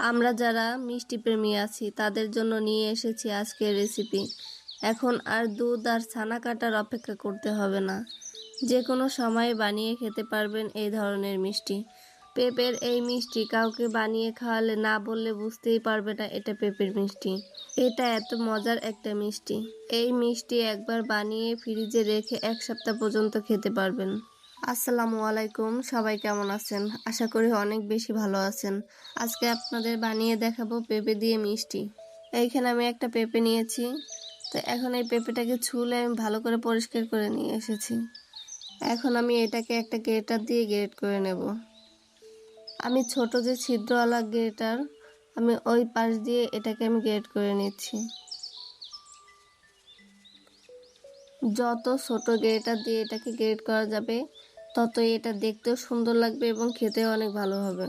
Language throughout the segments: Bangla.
আমরা যারা মিষ্টি প্রেমী আছি, তাদের জন্য নিয়ে এসেছি আজকের রেসিপি এখন আর দুধ আর ছানা কাটার অপেক্ষা করতে হবে না। যে কোনো সময় বানিয়ে খেতে পারবেন এই ধরনের মিষ্টি। পেঁপের এই মিষ্টি কাউকে বানিয়ে খাওয়ালে না বললে বুঝতেই পারবে না এটা পেঁপের মিষ্টি। এটা এত মজার একটা মিষ্টি। এই মিষ্টি একবার বানিয়ে ফ্রিজে রেখে এক সপ্তাহ পর্যন্ত খেতে পারবেন। আসসালামু আলাইকুম, সবাই কেমন আছেন? আশা করি অনেক বেশি ভালো আছেন। আজকে আপনাদের বানিয়ে দেখাবো পেঁপে দিয়ে মিষ্টি। এইখানে আমি একটা পেঁপে নিয়েছি। তো এখন এই পেঁপেটাকে ছুলে আমি ভালো করে পরিষ্কার করে নিয়ে এসেছি। এখন আমি এটাকে একটা গ্রেটার দিয়ে গ্রেট করে নেব। আমি ছোট যে ছিদ্রওয়ালা গ্রেটার, আমি ওই পাশ দিয়ে এটাকে আমি গ্রেট করে নিচ্ছি। যত ছোট গ্রেটার দিয়ে এটাকে গ্রেট করা যাবে ততই এটা দেখতেও সুন্দর লাগবে এবং খেতেও অনেক ভালো হবে।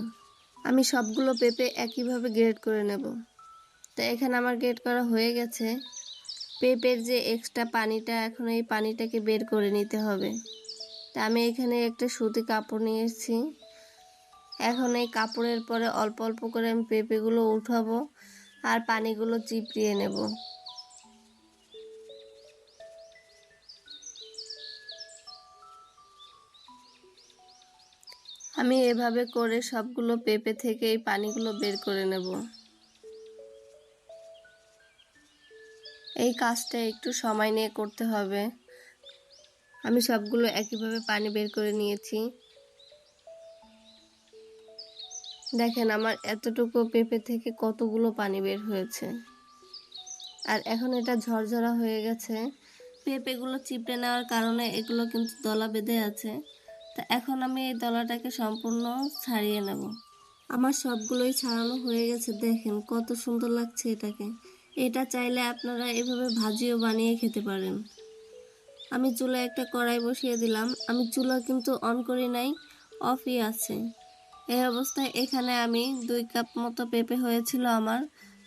আমি সবগুলো পেঁপে একইভাবে গ্রেড করে নেব। তো এখানে আমার গ্রেড করা হয়ে গেছে। পেঁপের যে এক্সট্রা পানিটা, এখন এই পানিটাকে বের করে নিতে হবে। তা আমি এখানে একটা সুতি কাপড় নিয়েছি। এখন এই কাপড়ের পরে অল্প অল্প করে আমি পেঁপেগুলো উঠাবো আর পানিগুলো চিপড়িয়ে নেব। আমি এভাবে করে সবগুলো পেঁপে থেকে এই পানিগুলো বের করে নেব। এই কাজটা একটু সময় নিয়ে করতে হবে। আমি সবগুলো একইভাবে পানি বের করে নিয়েছি। দেখেন আমার এতটুকু পেঁপে থেকে কতগুলো পানি বের হয়েছে। আর এখন এটা ঝরঝরা হয়ে গেছে। পেঁপেগুলো চিপড়ে নেওয়ার কারণে এগুলো কিন্তু দলা বেঁধে আছে। তা এখন আমি এই দলাটাকে সম্পূর্ণ ছাড়িয়ে নেব। আমার সবগুলোই ছাড়ানো হয়ে গেছে, দেখেন কত সুন্দর লাগছে এটাকে। এটা চাইলে আপনারা এভাবে ভাজিও বানিয়ে খেতে পারেন। আমি চুলা একটা কড়াই বসিয়ে দিলাম। আমি চুলা কিন্তু অন করি নাই, অফই আছে। এই অবস্থায় এখানে আমি দুই কাপ মতো পেঁপে হয়েছিল আমার।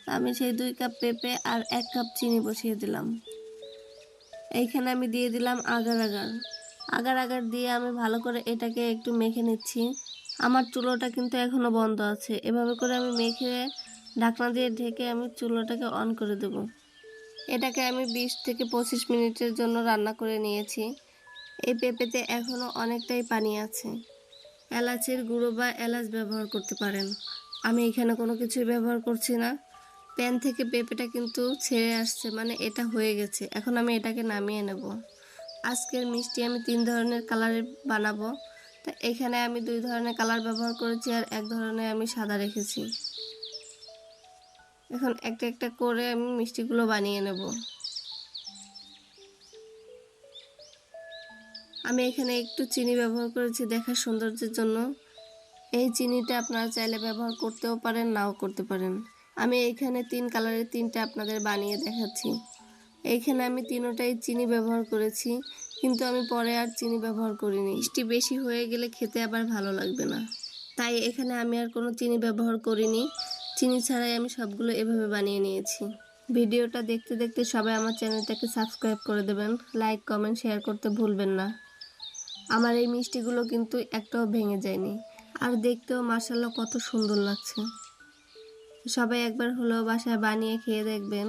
আমি সেই দুই কাপ পেঁপে আর এক কাপ চিনি বসিয়ে দিলাম। এইখানে আমি দিয়ে দিলাম আগার আগার। আগার আগার দিয়ে আমি ভালো করে এটাকে একটু মেখে নিচ্ছি। আমার চুলোটা কিন্তু এখনও বন্ধ আছে। এভাবে করে আমি মেখে ঢাকনা দিয়ে ঢেকে আমি চুলোটাকে অন করে দেব। এটাকে আমি বিশ থেকে পঁচিশ মিনিটের জন্য রান্না করে নিয়েছি। এই পেঁপেতে এখনও অনেকটাই পানি আছে। এলাচের গুঁড়ো বা এলাচ ব্যবহার করতে পারেন। আমি এখানে কোনো কিছুই ব্যবহার করছি না। প্যান থেকে পেঁপেটা কিন্তু ছেড়ে আসছে মানে এটা হয়ে গেছে। এখন আমি এটাকে নামিয়ে নেব। আজকের মিষ্টি আমি তিন ধরনের কালারের বানাবো। তা এখানে আমি দুই ধরনের কালার ব্যবহার করেছি আর এক ধরনের আমি সাদা রেখেছি। এখন একটা একটা করে আমি মিষ্টিগুলো বানিয়ে নেব। আমি এখানে একটু চিনি ব্যবহার করেছি দেখার সৌন্দর্যের জন্য। এই চিনিটা আপনারা চাইলে ব্যবহার করতেও পারেন, নাও করতে পারেন। আমি এখানে তিন কালারের তিনটা আপনাদের বানিয়ে দেখাচ্ছি। এইখানে আমি তিনোটাই চিনি ব্যবহার করেছি, কিন্তু আমি পরে আর চিনি ব্যবহার করিনি। মিষ্টি বেশি হয়ে গেলে খেতে আবার ভালো লাগবে না। তাই এখানে আমি আর কোনো চিনি ব্যবহার করিনি। চিনি ছাড়াই আমি সবগুলো এভাবে বানিয়ে নিয়েছি। ভিডিওটা দেখতে দেখতে সবাই আমার চ্যানেলটাকে সাবস্ক্রাইব করে দেবেন। লাইক, কমেন্ট, শেয়ার করতে ভুলবেন না। আমার এই মিষ্টিগুলো কিন্তু একটাও ভেঙে যায়নি। আর দেখতেও মার্শাল্লাহ কত সুন্দর লাগছে। সবাই একবার হলেও বাসায় বানিয়ে খেয়ে দেখবেন।